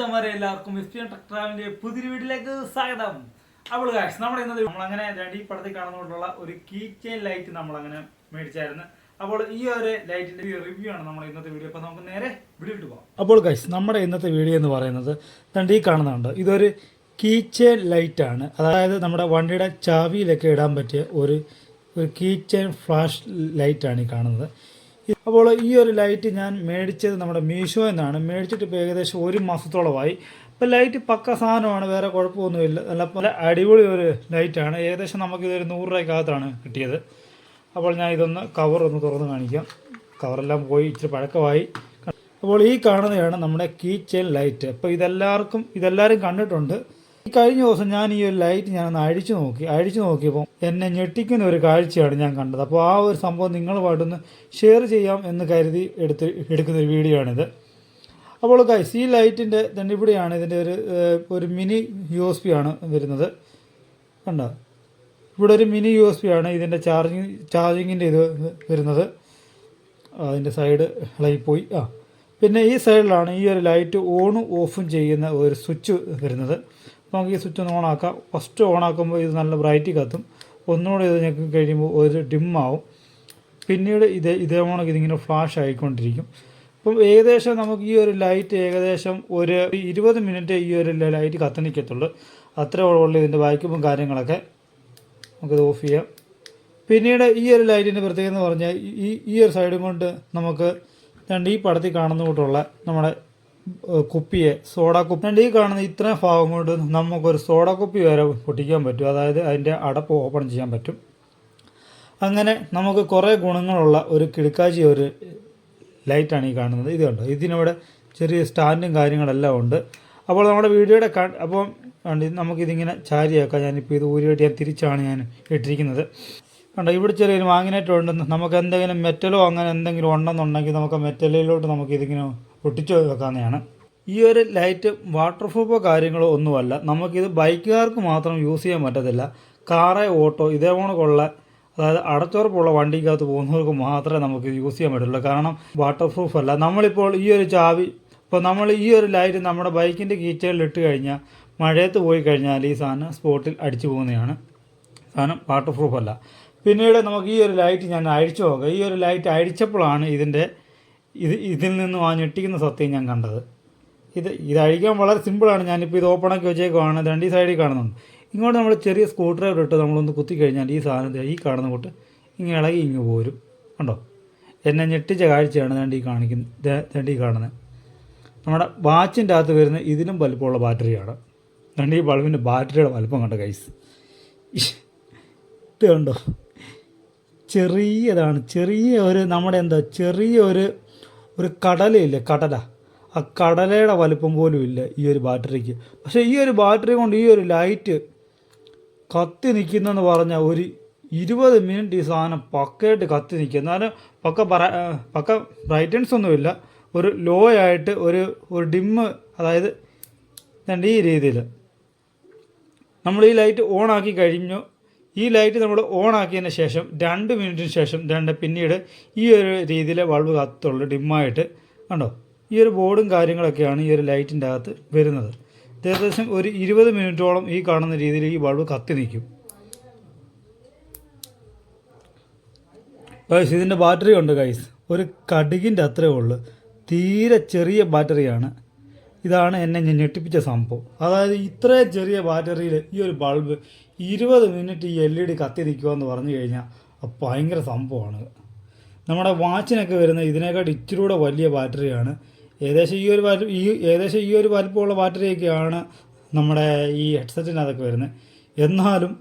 മച്ചന്മാരെ എല്ലാവർക്കും എസ്പിയൻ ട്രാവലിന്റെ പുതിയ വീട്ടിലേക്ക് സ്വാഗതം. അപ്പോൾ കാശ് നമ്മുടെ ഇന്നത്തെ നമ്മളങ്ങനെ രണ്ട് ഈ പടത്തിൽ കാണുന്നതുകൊണ്ടുള്ള ഒരു കീ ചെയിൻ ലൈറ്റ് നമ്മളങ്ങനെ മേടിച്ചായിരുന്നു. അപ്പോൾ ഈ ഒരു ലൈറ്റിന്റെ റിവ്യൂ ആണ് നമ്മുടെ ഇന്നത്തെ വീഡിയോ അപ്പോൾ നമുക്ക് നേരെ വീഡിയോട്ട് പോകാം അപ്പോൾ ഗൈസ് നമ്മുടെ ഇന്നത്തെ വീഡിയോ എന്ന് പറയുന്നത് രണ്ട് ഈ കാണുന്നുണ്ട് ഇതൊരു കീ ചെയിൻ ലൈറ്റ് ആണ്. അതായത് നമ്മുടെ വണ്ടിയുടെ ചാവിയിലൊക്കെ ഇടാൻ പറ്റിയ ഒരു ഒരു കീ ചെയിൻ ഫ്ലാഷ് ലൈറ്റാണ് ഈ കാണുന്നത്. അപ്പോൾ ഈ ഒരു ലൈറ്റ് ഞാൻ മേടിച്ചത് നമ്മുടെ മീഷോ എന്നാണ്. മേടിച്ചിട്ട് ഇപ്പോൾ ഏകദേശം ഒരു മാസത്തോളമായി. ഇപ്പോൾ ലൈറ്റ് പക്ക സാധനമാണ് വേറെ കുഴപ്പമൊന്നുമില്ല. നല്ല പല അടിപൊളി ഒരു ലൈറ്റാണ് ഏകദേശം നമുക്കിതൊരു നൂറ് രൂപയ്ക്കകത്താണ് കിട്ടിയത്. അപ്പോൾ ഞാൻ ഇതൊന്ന് കവർ ഒന്ന് തുറന്ന് കാണിക്കാം. കവറെല്ലാം പോയി ഇച്ചിരി പഴക്കമായി. അപ്പോൾ ഈ കാണുന്നതാണ് നമ്മുടെ കീ ചെയിൻ ലൈറ്റ് അപ്പോൾ ഇതെല്ലാവർക്കും ഇതെല്ലാവരും കണ്ടിട്ടുണ്ട്. കഴിഞ്ഞ ദിവസം ഞാൻ ഈ ഒരു ലൈറ്റ് ഞാനൊന്ന് അഴിച്ചു നോക്കി. അഴിച്ചു നോക്കിയപ്പോൾ എന്നെ ഞെട്ടിക്കുന്ന ഒരു കാഴ്ചയാണ് ഞാൻ കണ്ടത്. അപ്പോൾ ആ ഒരു സംഭവം നിങ്ങളുമായിട്ടൊന്ന് ഷെയർ ചെയ്യാം എന്ന് കരുതി എടുത്ത് എടുക്കുന്ന ഒരു വീഡിയോ ആണിത്. അപ്പോൾ ഗൈസ് ഈ ലൈറ്റിന്റെ തന്നെ ഇതിന്റെ ഒരു ഒരു മിനി യു എസ് പി ആണ് വരുന്നത്. കണ്ടോ? ഇവിടെ ഒരു മിനി യു എസ് പി ആണ് ഇതിന്റെ ചാർജിങ് ചാർജിങ്ങിന്റെ ഇത് വരുന്നത്. അതിന്റെ സൈഡ് ഇളകിപ്പോയി ആ. പിന്നെ ഈ സൈഡിലാണ് ഈ ഒരു ലൈറ്റ് ഓണും ഓഫും ചെയ്യുന്ന ഒരു സ്വിച്ച് വരുന്നത്. നമുക്ക് ഈ സ്വിച്ച് ഒന്ന് ഓണാക്കാം. ഫസ്റ്റ് ഓണാക്കുമ്പോൾ ഇത് നല്ല ബ്രൈറ്റ് കത്തും. ഒന്നുകൂടെ ഇത് ഞങ്ങൾക്ക് കഴിയുമ്പോൾ ഒരു ഡിമ്മാവും പിന്നീട് ഇത് ഇതേ ഓണക്ക് ഇതിങ്ങനെ ഫ്ലാഷ് ആയിക്കൊണ്ടിരിക്കും. അപ്പം ഏകദേശം നമുക്ക് ഈ ഒരു ലൈറ്റ് ഏകദേശം ഒരു ഇരുപത് മിനിറ്റ് ഈ ഒരു ലൈറ്റ് കത്തണിക്കത്തുള്ളൂ അത്ര ഉള്ളൂ ഇതിന്റെ വായിക്കുമ്പം കാര്യങ്ങളൊക്കെ. നമുക്കിത് ഓഫ് ചെയ്യാം. പിന്നീട് ഈ ഒരു ലൈറ്റിന്റെ പ്രത്യേകത എന്ന് പറഞ്ഞാൽ ഈ ഈ ഒരു സൈഡും കൊണ്ട് നമുക്ക് രണ്ട് ഈ പടത്തിൽ കാണുന്ന കൂട്ടുള്ള നമ്മുടെ കുപ്പിയെ സോഡ കുപ്പി ഈ കാണുന്ന ഇത്രയും ഭാഗം കൊണ്ട് നമുക്കൊരു സോഡ കുപ്പി വരെ പൊട്ടിക്കാൻ പറ്റും. അതായത് അതിന്റെ അടപ്പ് ഓപ്പൺ ചെയ്യാൻ പറ്റും. അങ്ങനെ നമുക്ക് കുറേ ഗുണങ്ങളുള്ള ഒരു കിടക്കാച്ചി ഒരു ലൈറ്റാണ് ഈ കാണുന്നത്. ഇത് കണ്ടോ? ഇതിനിവിടെ ചെറിയ സ്റ്റാൻഡും കാര്യങ്ങളെല്ലാം ഉണ്ട്. അപ്പോൾ നമ്മുടെ വീഡിയോയുടെ അപ്പം നമുക്കിതിങ്ങനെ ചാരിയാക്കാം. ഞാനിപ്പോൾ ഇത് ഊരിയിട്ട് ഞാൻ തിരിച്ചാണ് ഞാൻ ഇട്ടിരിക്കുന്നത്. കണ്ടോ ഇവിടെ ചെറിയൊരു മാഗ്നറ്റ് ഉണ്ടെന്ന് നമുക്ക് എന്തെങ്കിലും മെറ്റലോ അങ്ങനെ എന്തെങ്കിലും ഉണ്ടെന്നുണ്ടെങ്കിൽ നമുക്ക് മെറ്റലിലോട്ട് നമുക്ക് ഇതിങ്ങനെ ഒട്ടിച്ചു വെക്കാവുന്നതാണ്. ഈ ഒരു ലൈറ്റ് വാട്ടർ പ്രൂഫോ കാര്യങ്ങളോ ഒന്നുമല്ല. നമുക്കിത് ബൈക്കുകാർക്ക് മാത്രം യൂസ് ചെയ്യാൻ പറ്റത്തില്ല. കാറ് ഓട്ടോ ഇതേ കണക്കുള്ള അതായത് അടച്ചുറപ്പുള്ള വണ്ടിക്കകത്ത് പോകുന്നവർക്ക് മാത്രമേ നമുക്ക് യൂസ് ചെയ്യാൻ പറ്റുള്ളൂ. കാരണം വാട്ടർ പ്രൂഫ് അല്ല. നമ്മളിപ്പോൾ ഈ ഒരു ചാവി ഇപ്പോൾ നമ്മൾ ഈ ഒരു ലൈറ്റ് നമ്മുടെ ബൈക്കിന്റെ കീച്ചകളിൽ ഇട്ട് കഴിഞ്ഞാൽ മഴയത്ത് പോയി കഴിഞ്ഞാൽ ഈ സാധനം സ്പോട്ടിൽ അടിച്ചു പോകുന്നതാണ്. സാധനം വാട്ടർ പ്രൂഫ് അല്ല. പിന്നീട് നമുക്ക് ഈ ഒരു ലൈറ്റ് ഞാൻ അഴിച്ചു നോക്കാം. ഈ ഒരു ലൈറ്റ് അഴിച്ചപ്പോഴാണ് ഇതിന്റെ ഇത് ഇതിൽ നിന്നും ആ ഞെട്ടിക്കുന്ന സത്യം ഞാൻ കണ്ടത്. ഇത് ഇത് അഴിക്കാൻ വളരെ സിമ്പിളാണ് ഞാനിപ്പോൾ ഇത് ഓപ്പണാക്കി വെച്ചേക്കുവാണ്. രണ്ട് ഈ സൈഡിൽ കാണുന്നുണ്ട്. ഇങ്ങോട്ട് നമ്മൾ ചെറിയ സ്ക്രൂ ഡ്രൈവർ ഇട്ട് നമ്മളൊന്ന് കുത്തി കഴിഞ്ഞാൽ ഈ സാധനം ഈ കാണുന്ന കൂട്ട് ഇങ്ങനെ ഇളകി ഇങ്ങ് പോരും. കണ്ടോ? എന്നെ ഞെട്ടിച്ച കാഴ്ചയാണ് രണ്ട് ഈ കാണിക്കുന്നത് ദേ- ഈ കാണുന്നത് നമ്മുടെ വാച്ചിന്റെ അകത്ത് വരുന്ന ഇതിലും വലുപ്പമുള്ള ബാറ്ററിയാണ്. രണ്ട് ഈ ബൾബിന്റെ ബാറ്ററിയുടെ വലുപ്പം കണ്ടോ കൈസ് ഇത് കണ്ടോ? ചെറിയതാണ്. ചെറിയ ഒരു നമ്മുടെ എന്താ ചെറിയ ഒരു ഒരു കടലയില്ലേ കടല. ആ കടലയുടെ വലുപ്പം പോലും ഇല്ല ഈ ഒരു ബാറ്ററിക്ക്. പക്ഷേ ഈ ഒരു ബാറ്ററി കൊണ്ട് ഈ ഒരു ലൈറ്റ് കത്തി നിൽക്കുന്നെന്ന് പറഞ്ഞാൽ ഒരു ഇരുപത് മിനിറ്റ് ഈ സാധനം പക്കയായിട്ട് കത്തി നിൽക്കുക. എന്നാലും പക്ക പക്ക ബ്രൈറ്റൻസ് ഒന്നുമില്ല. ഒരു ലോ ആയിട്ട് ഒരു ഒരു ഡിമ്മ് അതായത് ഈ രീതിയിൽ. നമ്മൾ ഈ ലൈറ്റ് ഓൺ ആക്കി കഴിഞ്ഞു. ഈ ലൈറ്റ് നമ്മൾ ഓൺ ആക്കിയതിന് ശേഷം രണ്ട് മിനിറ്റിന് ശേഷം രണ്ട് പിന്നീട് ഈ ഒരു രീതിയിലെ ബൾബ് കത്തുള്ളൂ ഡിമ്മായിട്ട് കണ്ടോ? ഈ ഒരു ബോർഡും കാര്യങ്ങളൊക്കെയാണ് ഈ ഒരു ലൈറ്റിന്റെ അകത്ത് വരുന്നത്. ഏകദേശം ഒരു ഇരുപത് മിനിറ്റോളം ഈ കാണുന്ന രീതിയിൽ ഈ ബൾബ് കത്തി നിൽക്കും. ഗൈസ് ഇതിന്റെ ബാറ്ററി ഉണ്ട് ഗൈസ് ഒരു കടുകിന്റെ അത്രേ ഉള്ളൂ. തീരെ ചെറിയ ബാറ്ററിയാണ്. ഇതാണ് എന്നെ ഞെട്ടിപ്പിച്ച സംഭവം. അതായത് ഇത്ര ചെറിയ ബാറ്ററിയിൽ ഈ ഒരു ബൾബ് ഇരുപത് മിനിറ്റ് ഈ എൽ ഇ ഡി കത്തി പറഞ്ഞു കഴിഞ്ഞാൽ ഭയങ്കര സംഭവമാണ്. നമ്മുടെ വാച്ചിനൊക്കെ വരുന്ന ഇതിനേക്കാൾ ഇച്ചിരി കൂടെ വലിയ ബാറ്ററിയാണ്. ഏകദേശം ഈ ഒരു ഈ ഏകദേശം ഈ ഒരു വലുപ്പമുള്ള ബാറ്ററിയൊക്കെയാണ് നമ്മുടെ ഈ ഹെഡ്സെറ്റിനകത്തൊക്കെ വരുന്നത്. എന്നാലും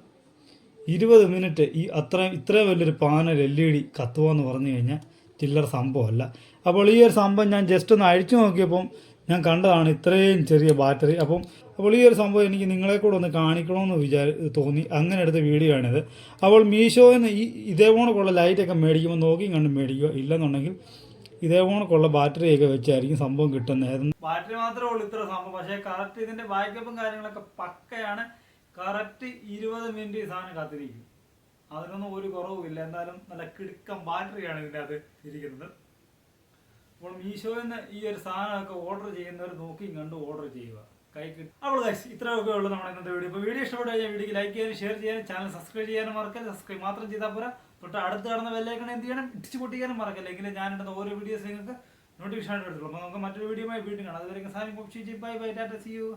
ഇരുപത് മിനിറ്റ് ഈ അത്രയും ഇത്രയും വലിയൊരു പാനൽ എൽ ഇ ഡി കത്തുകയെന്ന് പറഞ്ഞു കഴിഞ്ഞാൽ ചില്ലറ സംഭവമല്ല. അപ്പോൾ ഈ ഒരു സംഭവം ഞാൻ ജസ്റ്റ് ഒന്ന് അഴിച്ചു നോക്കിയപ്പം ഞാൻ കണ്ടതാണ് ഇത്രയും ചെറിയ ബാറ്ററി. അപ്പം അപ്പോൾ ഈ ഒരു സംഭവം എനിക്ക് നിങ്ങളെ കൂടെ ഒന്ന് കാണിക്കണമെന്ന് വിചാരി തോന്നി. അങ്ങനെ എടുത്ത വീഡിയോ ആണിത്. അപ്പോൾ മീഷോയിൽ നിന്ന് ഈ ഇതേപോണക്കുള്ള ലൈറ്റൊക്കെ മേടിക്കുമ്പോൾ നോക്കി കണ്ട് മേടിക്കുക. ഇല്ലെന്നുണ്ടെങ്കിൽ ഇതേപോണക്കുള്ള ബാറ്ററി ബാറ്ററിയൊക്കെ വെച്ചായിരിക്കും സംഭവം കിട്ടുന്നത്. ബാറ്ററി മാത്രമേ ഉള്ളൂ ഇത്ര സംഭവം. പക്ഷേ കറക്റ്റ് ഇതിന്റെ ബാക്കപ്പും കാര്യങ്ങളൊക്കെ പക്കയാണ്. കറക്റ്റ് ഇരുപത് മിനിറ്റ് സാധനം കാത്തിരിക്കും. അതിനൊന്നും ഒരു കുറവുമില്ല. എന്തായാലും നല്ല കിടുക്കം ബാറ്ററിയാണ് ഇതിന്റെ അത് ഇരിക്കുന്നത്. അപ്പോൾ മീഷോയിൽ നിന്ന് ഈ ഒരു സാധനമൊക്കെ ഓർഡർ ചെയ്യുന്നവർ നോക്കി കണ്ട് ഓർഡർ ചെയ്യുക. കൈക്ക് അപ്പോൾ ഗൈസ് ഇത്രയൊക്കെ ഉള്ളൂ നമ്മുടെ ഇന്നത്തെ വീഡിയോ ഇപ്പോൾ വീഡിയോ ഇഷ്ടപ്പെട്ടു കഴിഞ്ഞാൽ വീഡിയോക്ക് ലൈക്ക് ചെയ്യാനും ഷെയർ ചെയ്യാനും ചാനൽ സബ്സ്ക്രൈബ് ചെയ്യാനും മറക്കരുത്. സബ്സ്ക്രൈബ് മാത്രം ചെയ്താൽ പോരാ. തൊട്ട് അടുത്ത് കടന്ന വെല്ലേക്കണം എന്ത് ചെയ്യണം? ഇടിച്ച് പൊട്ടിക്കാനും മറക്കല്ല എങ്കിലും ഇടുന്ന ഓരോ വീഡിയോസ് നിങ്ങൾക്ക് നോട്ടിഫിക്കേഷൻ എടുത്തുള്ളൂ അപ്പോൾ നമുക്ക് മറ്റൊരു വീഡിയോ വീണ്ടും കാണാം. അതുവരെ സാധനം bye bye Tata see U